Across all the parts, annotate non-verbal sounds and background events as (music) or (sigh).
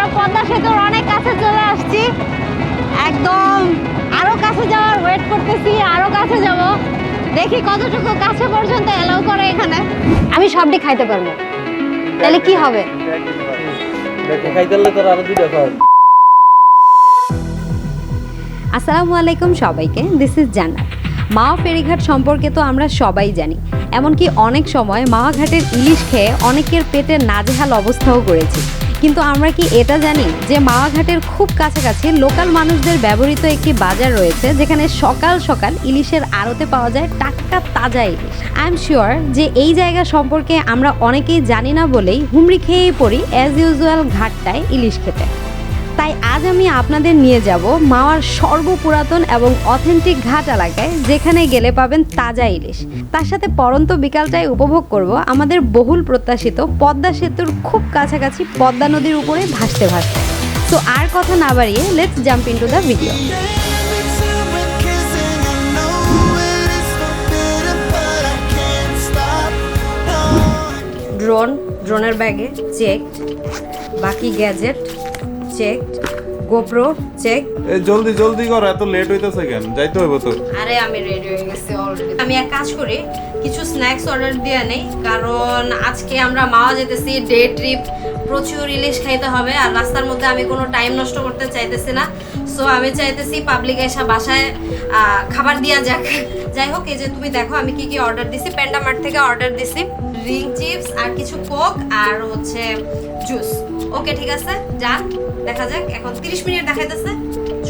আমরা পদ্মা সেতুর অনেক কাছে চলে আসছি। একদম আরও কাছে যাওয়ার ওয়েট করতেছি আরও কাছে যাব। দেখি কতটুকু কাছে পর্যন্ত এলাও করে এখানে। আমি সবটি খাইতে পারব। তাহলে কি হবে? আসসালামু আলাইকুম সবাইকে দিস ইজ জান্নাত। মা ফেরিঘাট সম্পর্কে তো আমরা সবাই জানি। এমনকি অনেক সময় মাওয়া ঘাটের ইলিশ খেয়ে অনেকের পেটে নাজেহাল অবস্থাও করেছি। কিন্তু আমরা কি এটা জানি যে মাওয়াঘাটের খুব কাছাকাছি লোকাল মানুষদের ব্যবহৃত একটি বাজার রয়েছে, যেখানে সকাল সকাল ইলিশের আড়তে পাওয়া যায় টাটকা তাজা ইলিশ। আই এম শিওর যে এই জায়গা সম্পর্কে আমরা অনেকেই জানি না বলেই হুমড়ি খেয়েই পড়ি অ্যাজ ইউজুয়াল ঘাটটায় ইলিশ খেতে। তাই আজ আমি আপনাদের নিয়ে যাব মাওয়ার সর্বপুরাতন এবং অথেন্টিক ঘাট এলাকায়, যেখানে গেলে পাবেন তাজা ইলিশ। তার সাথে পরন্ত বিকালটাই উপভোগ করব আমাদের বহুল প্রত্যাশিত পদ্মা সেতুর খুব কাছাকাছি পদ্মা নদীর উপরে ভাসতে ভাসতে। তো আর কথা না বাড়িয়ে let's jump into the video drone ড্রোনের ব্যাগে চেক বাকি গ্যাজেট চেক গোপ্রো চেক এই জলদি জলদি করো এত লেট হইতেছে কেন? যাইতে হইব তো। আরে আমি রেডি হয়ে গেছি অলরেডি আমি এক কাজ করি কিছু স্ন্যাক্স অর্ডার দিয়ে নেই কারণ আজকে আমরা মাওয়া যেতেছি ডে ট্রিপ প্রচুর ইলিশ খাইতে হবে আর রাস্তার মধ্যে আমি কোনো টাইম নষ্ট করতে চাইতেছি না। সো আমি চাইতেছি পাবলিক এসে বাসায় খাবার দিয়া যাক। যাই হোক এই যে তুমি দেখো আমি কি কি অর্ডার দিছি। প্যান্ডা মার্ট থেকে অর্ডার দিছি। রিং চিপস আর কিছু কোক আর হচ্ছে জুস ওকে ঠিক আছে যান দেখা যাক এখন 30 মিনিট দেখাইতেছে।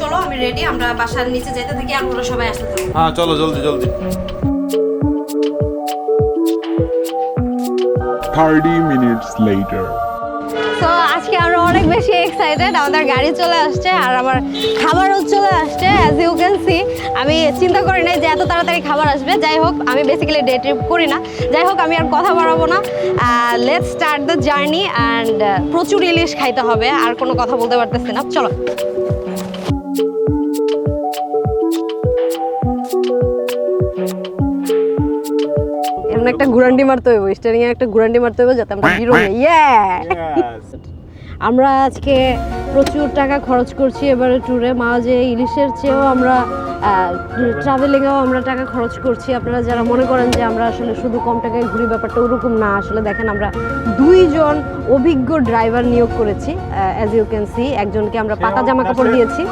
চলো আমি রেডি আমরা বাসার নিচে যাইতে থাকি আর ওরা সবাই আসতে থাকে হ্যাঁ চলো জলদি জলদি। 30 minutes later. আমরা অনেক বেশি এক্সাইটেড আমাদের গাড়ি চলে আসছে আর আমার খাবারও চলে আসছে অ্যাজ ইউ ক্যান সি আমি চিন্তা করি নাই যে এত তাড়াতাড়ি খাবার আসবে। যাই হোক আমি বেসিক্যালি ডে ট্রিপ করি না। যাই হোক আমি আর কথা বাড়াবো না। Let start the journey and প্রচুর ইলিশ খাইতে হবে আর কোনো কথা বলতে পারতেছি না। চলো। এমন একটা গুরান্ডি মারতে হইব স্টারিং এ একটা গুরান্ডি মারতে হইব যাতে আমরা হিরো হই। ইয়ে আমরা আজকে প্রচুর টাকা খরচ করছি এবারে ট্যুরে মা যে ইলিশের চেয়েও আমরা ট্রাভেলিংয়েও আমরা টাকা খরচ করছি। আপনারা যারা মনে করেন যে আমরা আসলে শুধু কম টাকায় ঘুরি ব্যাপারটা ওরকম না। আসলে দেখেন আমরা দুইজন অভিজ্ঞ ড্রাইভার নিয়োগ করেছি অ্যাজ ইউ ক্যান সি একজনকে আমরা পাতা জামা কাপড় দিয়েছি।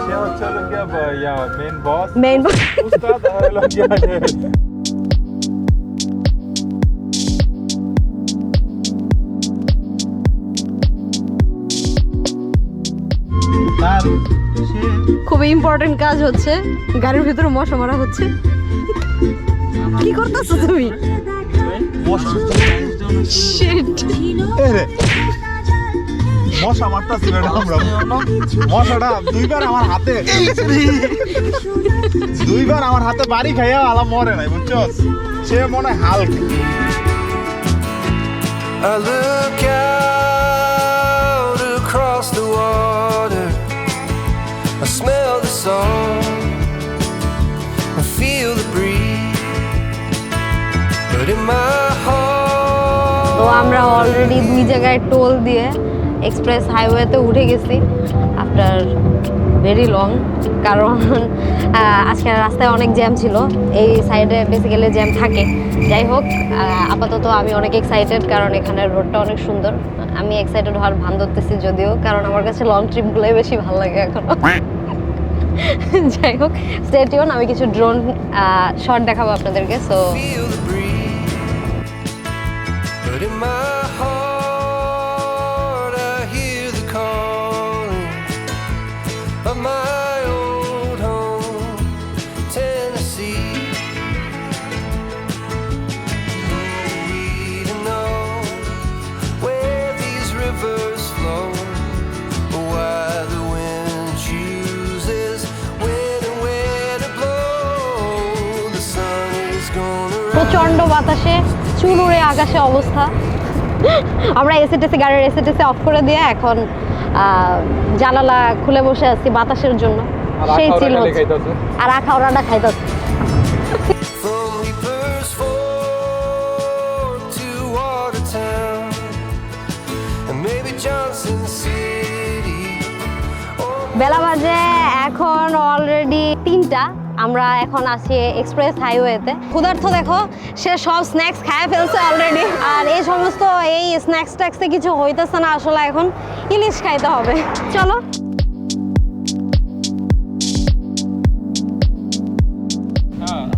মেইন বস ইম্পর্টেন্ট কাজ হচ্ছে গাড়ির ভিতরে মশা মারা হচ্ছে। কি করতেছো তুমি? মশা মারতাছিল না আমরা। মশাটা দুইবার আমার হাতে। দুইবার আমার হাতে বাড়ি খাইয়া আলা মরে নাই বুঝছস? সে মনে হয় হাল I look out আমরা অলরেডি দুই জায়গায় টোল দিয়ে এক্সপ্রেস হাইওয়েতে উঠে গেছি আফটার ভেরি লং কারণ আজকে রাস্তায় অনেক জ্যাম ছিল। এই সাইডে বেসিক্যালি জ্যাম থাকে। যাই হোক আপাতত আমি অনেক এক্সাইটেড কারণ এখানে রোডটা অনেক সুন্দর। আমি এক্সাইটেড হওয়ার ভান ধরতেছি যদিও, কারণ আমার কাছে লং ট্রিপগুলোই বেশি ভালো লাগে এখনও। (laughs) যাই হোক স্টেটিওন আমি কিছু ড্রোন শট দেখাবো আপনাদেরকে so. But in my heart, I hear the calling of my old home, Tennessee. We don't know where these rivers flow, or why the wind chooses when and where to blow. The sun is gonna প্রচণ্ড বাতাসে চুল উড়ে আকাশে অবস্থা। আমরা এসে টেসে গাড়ির এসে টেসে অফ করে দিয়ে এখন জানালা খুলে বসে আছি বাতাসের জন্য। সেই চিল হচ্ছে। আর আখা ওরাটা খাইতেছে। City. বেলা বাজে এখন অলরেডি তিনটা। আমরা এখন আছি এক্সপ্রেস হাইওয়েতে ক্ষুধার্থ দেখো সে সব স্ন্যাক্স খায় ফেলছে অলরেডি আর এই সমস্ত এই স্ন্যাক্স ট্যাক্সে কিছু হইতেছে না আসলে এখন। ইলিশ খাইতে হবে। চলো।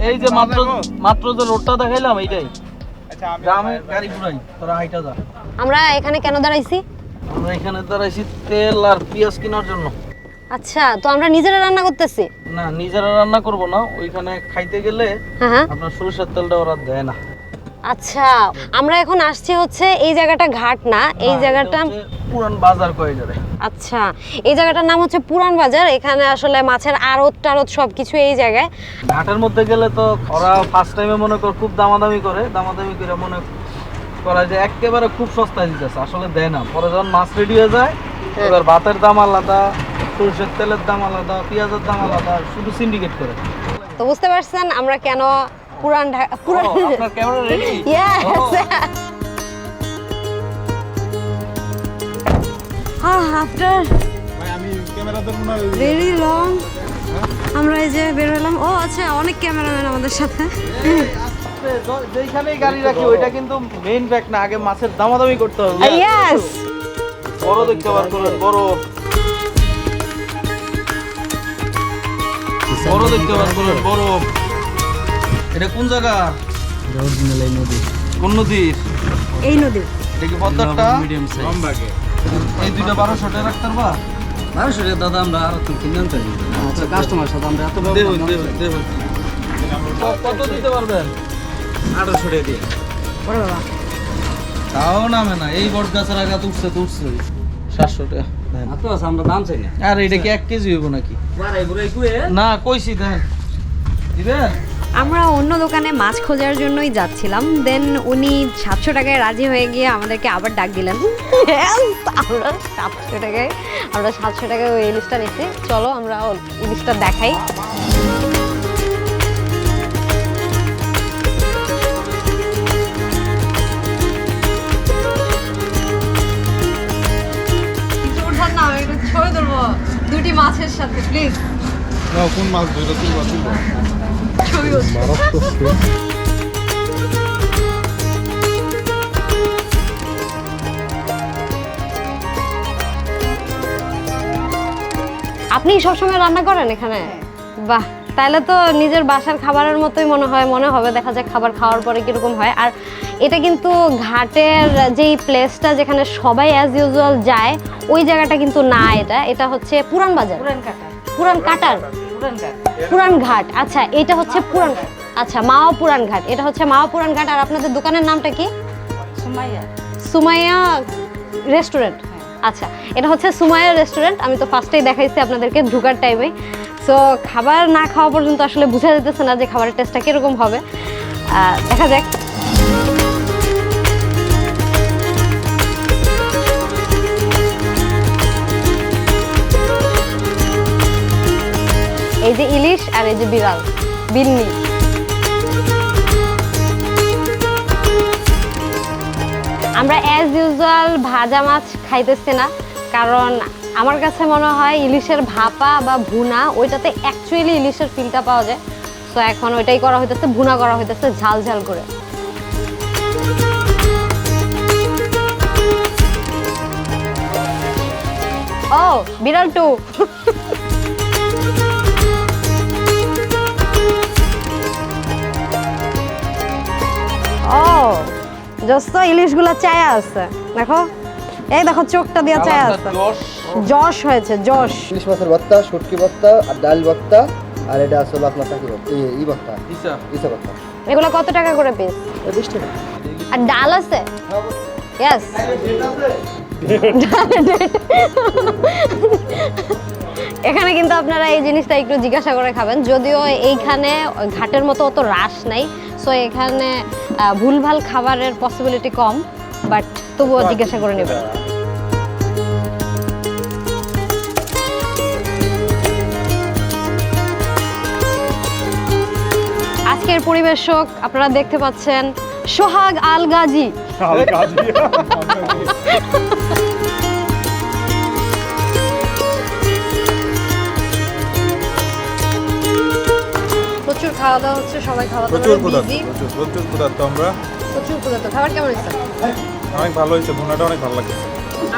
এই যে মাত্র মাত্র যে রোডটা দেখাইলাম এইটাই। আচ্ছা আমি গ্রামে গাড়ি ঘুরাই তোরা হাইটা যা। আমরা এখানে কেন দাঁড়াইছি? আমরা এখানে দাঁড়াইছি তেল আর পেঁয়াজ কেনার জন্য। আচ্ছা তো আমরা নিজেরা রান্না করতেছি? না নিজেরা রান্না করব না ওইখানে খাইতে গেলে হ্যাঁ হ্যাঁ। আপনার সরিষার তেলটা ওরা দেয় না। আচ্ছা আমরা এখন আসছি হচ্ছে এই জায়গাটা ঘাট না এই জায়গাটা পুরান বাজার কয়ে যাবে আচ্ছা এই জায়গাটার নাম হচ্ছে পুরান বাজার এখানে আসলে মাছের আড়ত টাড়ত সবকিছু এই জায়গায়। ঘাটের মধ্যে গেলে তো ওরা ফার্স্ট টাইমে মনে কর খুব দামাদামি করে দামাদামি করে মনে করা যে একেবারে খুব সস্তায় দিতেছে আসলে দেয় না। পরে যখন মাছ রেডি হয়ে যায় এবার ভাতের দাম আলাদা সরষের তেলের দাম আলাদা পেঁয়াজের দাম আলাদা শুধু সিন্ডিকেট করে। তো বুঝতে পারছেন আমরা কেন পুরান ঢা- পুরান আপনার ক্যামেরা রেডি (laughs) Yes. হ্যাঁ আফটার ভাই আমি ক্যামেরা ধরবো না ভেরি লং আমরা এই যে বের হলাম। ও আচ্ছা অনেক ক্যামেরাম্যান আমাদের সাথে। যেখানেই গাড়ি রাখি ওইটা কিন্তু মেইন ফ্যাক্ট না আগে মাছের দামাদামি করতে হবে। বড় দেখতে বার বড়। বড় দেখতে বার বড় এটা কোন জায়গা? কোন নদীর এই নদী। এটা কি পদ্মারটা? লম্বাকে। এই দুইটা বারোশো টাকা রাখতে পারবা? বারোশো টাকা দাদা আমরা আর তো আচ্ছা কাস্টমার সাথে আমরা এত দেহ দেহ দেহ কত দিতে পারবেন? আঠারোশো টাকা দিয়ে। তাও নামে না। এই বট গাছের আঘাত উঠছে তো উঠছে সাতশো টাকা। আছে আমরা দাম চাই না। আর এটা কি এক কেজি হইব নাকি? বাড়াই ঘুরাই কুয়ে না কইছি দেন। দিবেন আমরা অন্য দোকানে মাছ খোঁজার জন্যই যাচ্ছিলাম। দেন উনি সাতশো টাকায় রাজি হয়ে গিয়ে আমাদেরকে আবার ডাক দিলেন! আমরা সাতশো টাকায় আমরা সাতশো টাকায় ওই ইলিশটা নিচ্ছি চলো আমরা ইলিশটা দেখাই। দুটি মাছের সাথে প্লিজ না কোন মাছ? ধরে তুলবা তুলবা। ছবি আপনি সবসময় রান্না করেন এখানে? বাহ তাহলে তো নিজের বাসার খাবারের মতোই মনে হয় মনে হবে। দেখা যায় খাবার খাওয়ার পরে কীরকম হয়। আর এটা কিন্তু ঘাটের যেই প্লেসটা যেখানে সবাই অ্যাজ ইউজুয়াল যায় ওই জায়গাটা কিন্তু না এটা। এটা হচ্ছে পুরান বাজার। পুরান কাটার। পুরান ঘাট। আচ্ছা এটা হচ্ছে পুরান আচ্ছা মাওয়া পুরান ঘাট। এটা হচ্ছে মাওয়া পুরান ঘাট। আর আপনাদের দোকানের নামটা কি? সুমাইয়া। রেস্টুরেন্ট আচ্ছা এটা হচ্ছে সুমাইয়া রেস্টুরেন্ট আমি তো ফার্স্টেই দেখাইছি আপনাদেরকে ঢুকার টাইমে সো খাবার না খাওয়া পর্যন্ত আসলে বোঝা যেতেছে না যে খাবারের টেস্টটা কীরকম হবে। দেখা যাক। এই যে ইলিশ আর এই যে বিড়াল, বিন্নি। আমরা অ্যাজ ইউজুয়াল ভাজা মাছ খাইতেছি না, কারণ আমার কাছে মনে হয় ইলিশের ভাপা বা ভুনা, ওইটাতে অ্যাকচুয়ালি ইলিশের ফিলটা পাওয়া যায়। তো এখন ওইটাই করা হইতেছে, ভুনা করা হইতেছে ঝাল ঝাল করে। ও, বিড়াল টু। ও জস্ত ইলিশগুলো চায়া আছে। দেখো এই দেখো চোখটা দিয়ে চায়া আছে। যশ হয়েছে যশ ইলিশ মাছের ভর্তা শুটকি ভর্তা আর ডাল ভর্তা আর এটা আসলে আপনার চাকরি ভর্তা এই- ভর্তা। ইসা। ভর্তা। এগুলো কত টাকা করে পিস টাকা। আর ডাল আছে? ইয়েস এখানে কিন্তু আপনারা এই জিনিসটা একটু জিজ্ঞাসা করে খাবেন। যদিও এইখানে ঘাটের মতো অত রাশ নাই। সো এখানে ভুলভাল খাবারের পসিবিলিটি কম বাট তবুও জিজ্ঞাসা করে নেবেন। আজকের পরিবেশক আপনারা দেখতে পাচ্ছেন সোহাগ আল গাজী (laughs) খাওয়া দাওয়া হচ্ছে সবাই খাওয়া দাওয়া ক্ষুধার্ত বিজি প্রচুর প্রচুর ক্ষুধার্ত আমরা। প্রচুর ক্ষুধার্ত খাবার কেমন হয়েছে? অনেক ভালো হয়েছে ভুনাটা অনেক ভালো লাগছে।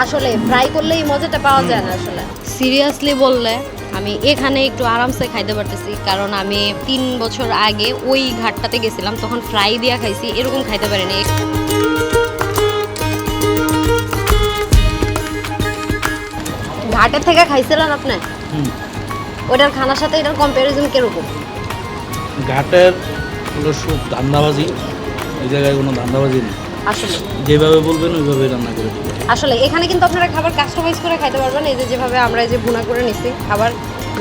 আসলে ফ্রাই করলে এই মজাটা পাওয়া যায় না আসলে। সিরিয়াসলি বললে আমি এখানে একটু আরামসে খাইতে পারতেছি কারণ আমি তিন বছর আগে ওই ঘাটটাতে গেছিলাম তখন ফ্রাই দিয়া খাইছি এরকম খাইতে পারিনি। ঘাটের থেকে খাইছিলেন আপনি? ওটার খানার সাথে এটার কম্পারিজন কীরকম? ঘাটের হলো সব ধান্দাবাজি এই জায়গায় কোনো ধান্দাবাজি নেই। আসলে। যেভাবে বলবেন ওইভাবেই রান্না করে দেবো। আসলে এখানে কিন্তু আপনারা খাবার কাস্টমাইজ করে খাইতে পারবেন। এই যে যেভাবে আমরা এই যে ভুনা করে নিছি খাবার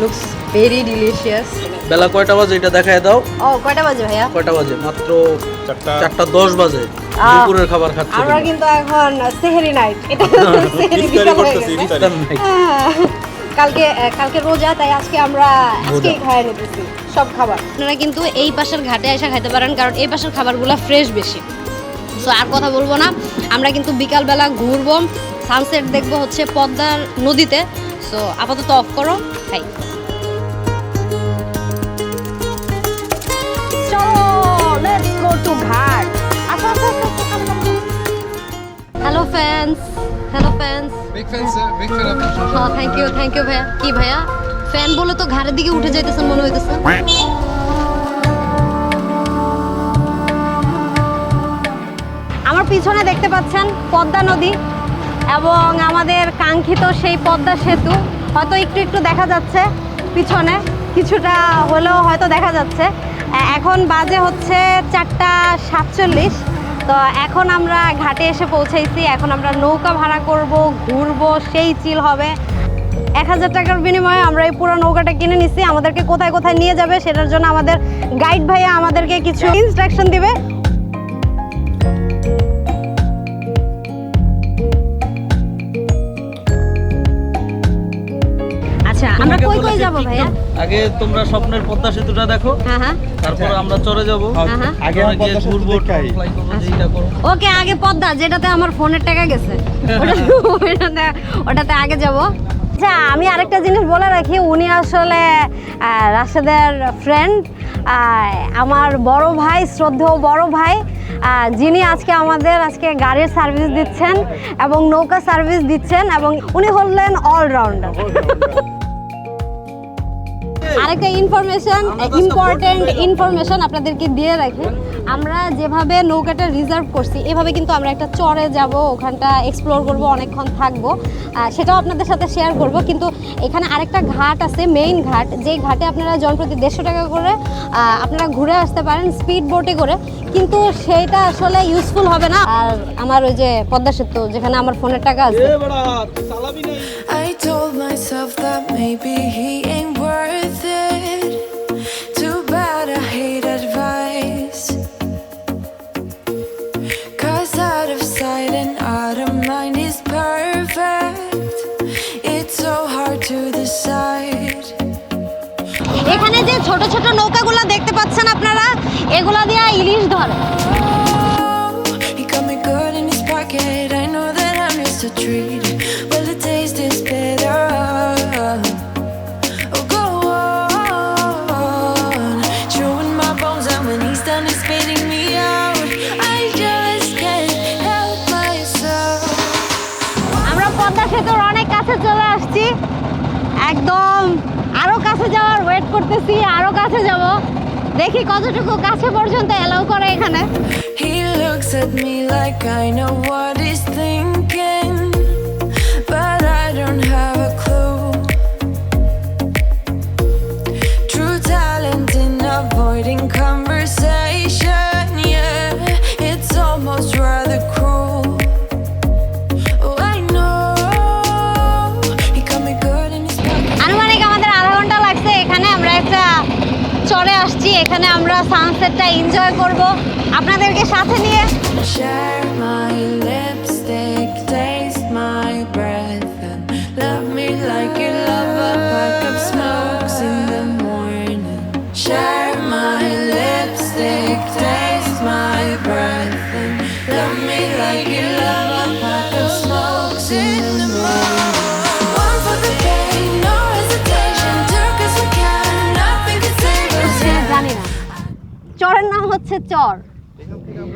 লুকস ভেরি ডিলিশিয়াস বেলা কয়টা বাজে এটা দেখায় দাও। ও কয়টা বাজে ভাইয়া? কয়টা বাজে? মাত্র চারটা। চারটা দশ বাজে। দুপুরের খাবার খাচ্ছে আমরা কিন্তু এখন সেহেরি নাইট এটা (laughs) সেহেরি বিকাল হয়ে গেছে। কালকে কালকে রোজা তাই আজকে আমরা আজকেই খাইয়ে নিতেছি সব খাবার। আপনারা কিন্তু এই পাশের ঘাটে এসে খাইতে পারেন কারণ এই পাশের খাবারগুলো ফ্রেশ বেশি। সো আর কথা বলব না আমরা কিন্তু বিকালবেলা ঘুরবো সানসেট দেখব হচ্ছে পদ্মার নদীতে। সো আপাতত অফ করো খাই। চলো লেটস গো টু ঘাট। আসো আসো। Hello fans hello fans show. হ্যাঁ থ্যাংক ইউ থ্যাংক ইউ ভাইয়া কি ভাইয়া ফ্যান বলে তো ঘাড়ের দিকে উঠে যাইতেছেন মনে হইতেছে আমার পিছনে দেখতে পাচ্ছেন পদ্মা নদী এবং আমাদের কাঙ্ক্ষিত সেই পদ্মা সেতু হয়তো একটু একটু দেখা যাচ্ছে পিছনে কিছুটা হলেও হয়তো দেখা যাচ্ছে এখন বাজে হচ্ছে চারটা সাতচল্লিশ তো এখন আমরা ঘাটে এসে পৌঁছাইছি এখন আমরা নৌকা ভাড়া করব, ঘুরবো, সেই চিল হবে। এক হাজার টাকার বিনিময়ে আমরা এই পুরো নৌকাটা কিনে নিছি। আমাদেরকে কোথায় কোথায় নিয়ে যাবে, সেটার জন্য আমাদের গাইড ভাইয়া আমাদেরকে কিছু ইনস্ট্রাকশন দিবে। আচ্ছা আমরা কই কই যাব ভাইয়া? আগে তোমরা স্বপ্নের পদ্মা সেতুটা দেখো হ্যাঁ হ্যাঁ। তারপর আমরা চলে যাব। হ্যাঁ, হ্যাঁ। আগে গিয়ে ঘুরবো করো ওকে আগে পদ্মা যেটাতে আমার ফোনের টাকা গেছে। (laughs) ওটাতে ওটাতে আগে যাব। আচ্ছা আমি আরেকটা জিনিস বলে রাখি উনি আসলে রাশেদের ফ্রেন্ড আমার বড় ভাই শ্রদ্ধেয় বড় ভাই যিনি আজকে আমাদের আজকে গাড়ির সার্ভিস দিচ্ছেন এবং নৌকা সার্ভিস দিচ্ছেন এবং উনি হলেন অলরাউন্ডার আরেকটা ইনফরমেশন ইম্পর্টেন্ট ইনফরমেশন আপনাদেরকে দিয়ে রাখি। আমরা যেভাবে নৌকাটা রিজার্ভ করছি এভাবে কিন্তু আমরা একটা চরে যাব ওখানটা এক্সপ্লোর করব অনেকক্ষণ থাকব। সেটাও আপনাদের সাথে শেয়ার করব। কিন্তু এখানে আরেকটা ঘাট আছে মেইন ঘাট। যেই ঘাটে আপনারা জনপ্রতি দেড়শো টাকা করে আপনারা ঘুরে আসতে পারেন স্পিড বোটে করে। কিন্তু সেইটা আসলে ইউজফুল হবে না। আর আমার ওই যে পদ্মা সেতু যেখানে আমার ফোনের টাকা আছে। I told myself that maybe he ain't spitting me out. I just can't help myself. আমরা পদ্মা সেতুর অনেক কাছে চলে আসছি। একদম আরও কাছে যাওয়ার করতেছি আরও কাছে যাব দেখি কতটুকু কাছে পর্যন্ত এলাও করে এখানে He looks at me like I know what he's thinking, এখানে আমরা সানসেটটা এনজয় করব। আপনাদেরকে সাথে নিয়ে। চরের নাম হচ্ছে চর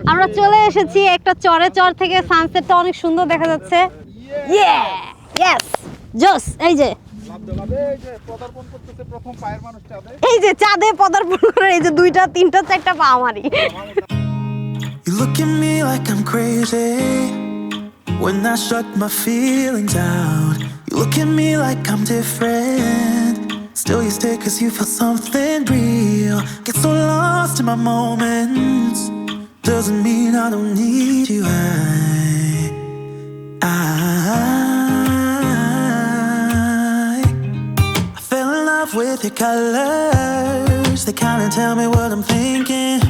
আমরা চলে এসেছি একটা চরে চর থেকে সানসেটটা অনেক সুন্দর দেখা যাচ্ছে ইয়ে ইয়েস জোস এই যে এই যে চাঁদে পদার্পণ করে এই যে দুইটা তিনটা চারটা পা আমারই You look at me like I'm crazy when I shut my feelings out. You look at me like I'm different. Still, you stay cause you feel something real. Get so lost in my moments. Doesn't mean I don't need you. I, I, I fell in love with your colors. They kinda tell me what I'm thinking.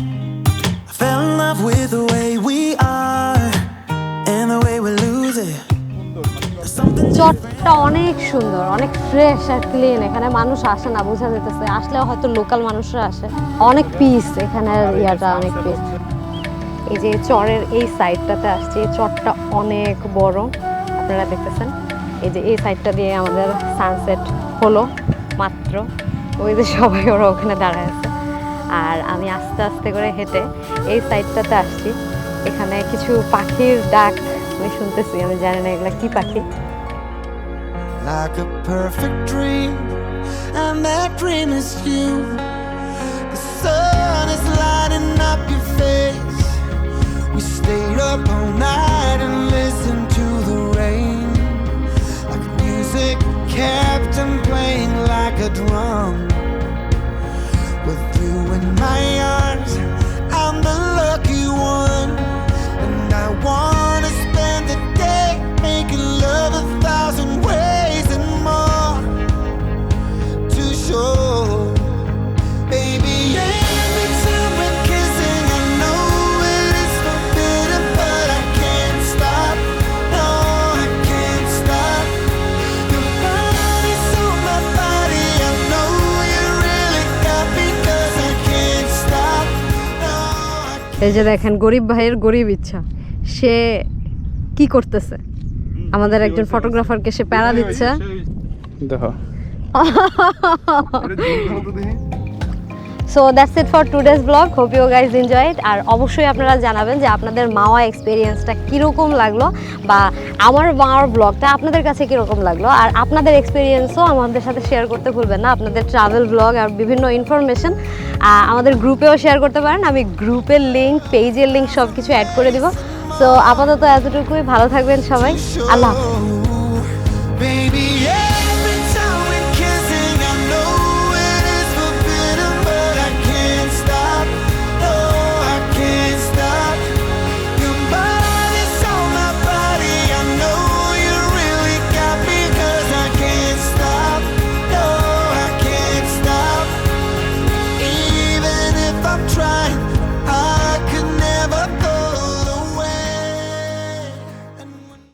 I fell in love with the way we are and the way we lose it. There's something চটটা অনেক সুন্দর অনেক fresh আর clean এখানে মানুষ আসে না বোঝা যেতেছে আসলেও হয়তো লোকাল মানুষরা আসে। অনেক পিস এখানে ইয়াটা অনেক পিস এই যে চরের এই সাইডটাতে আসছে এই চরটা অনেক বড়। আপনারা দেখতেছেন? এই যে এই সাইডটা দিয়ে আমাদের সানসেট হলো মাত্র। ওই যে সবাই ওরা ওখানে দাঁড়ায় আছে। আর আমি আস্তে আস্তে করে হেঁটে এই সাইডটাতে আসছি। এখানে কিছু পাখির ডাক আমি শুনতেছি আমি জানি না এগুলো কী পাখি। Like a perfect dream, and that dream is you. The sun is lighting up your face. We stayed up all night and listened to the rain, like music kept on playing like a drum. এই যে দেখেন গরিব ভাইয়ের গরিব ইচ্ছা। সে কি করতেছে? আমাদের একজন ফটোগ্রাফারকে সে প্যারা দিচ্ছে। দেখো। (laughs) So that's it for today's vlog hope you guys enjoy it আর অবশ্যই আপনারা জানাবেন যে আপনাদের মাওয়া এক্সপিরিয়েন্সটা কীরকম লাগল বা আমার মাওয়ার ব্লগটা আপনাদের কাছে কীরকম লাগল। আর আপনাদের এক্সপিরিয়েন্সও আমাদের সাথে শেয়ার করতে ভুলবেন না। আপনাদের ট্রাভেল ব্লগ আর বিভিন্ন ইনফরমেশন আমাদের গ্রুপেও শেয়ার করতে পারেন। আমি গ্রুপের লিঙ্ক পেজের লিঙ্ক সব কিছু অ্যাড করে দিব। সো আপাতত এতটুকুই। ভালো থাকবেন সবাই। আল্লাহ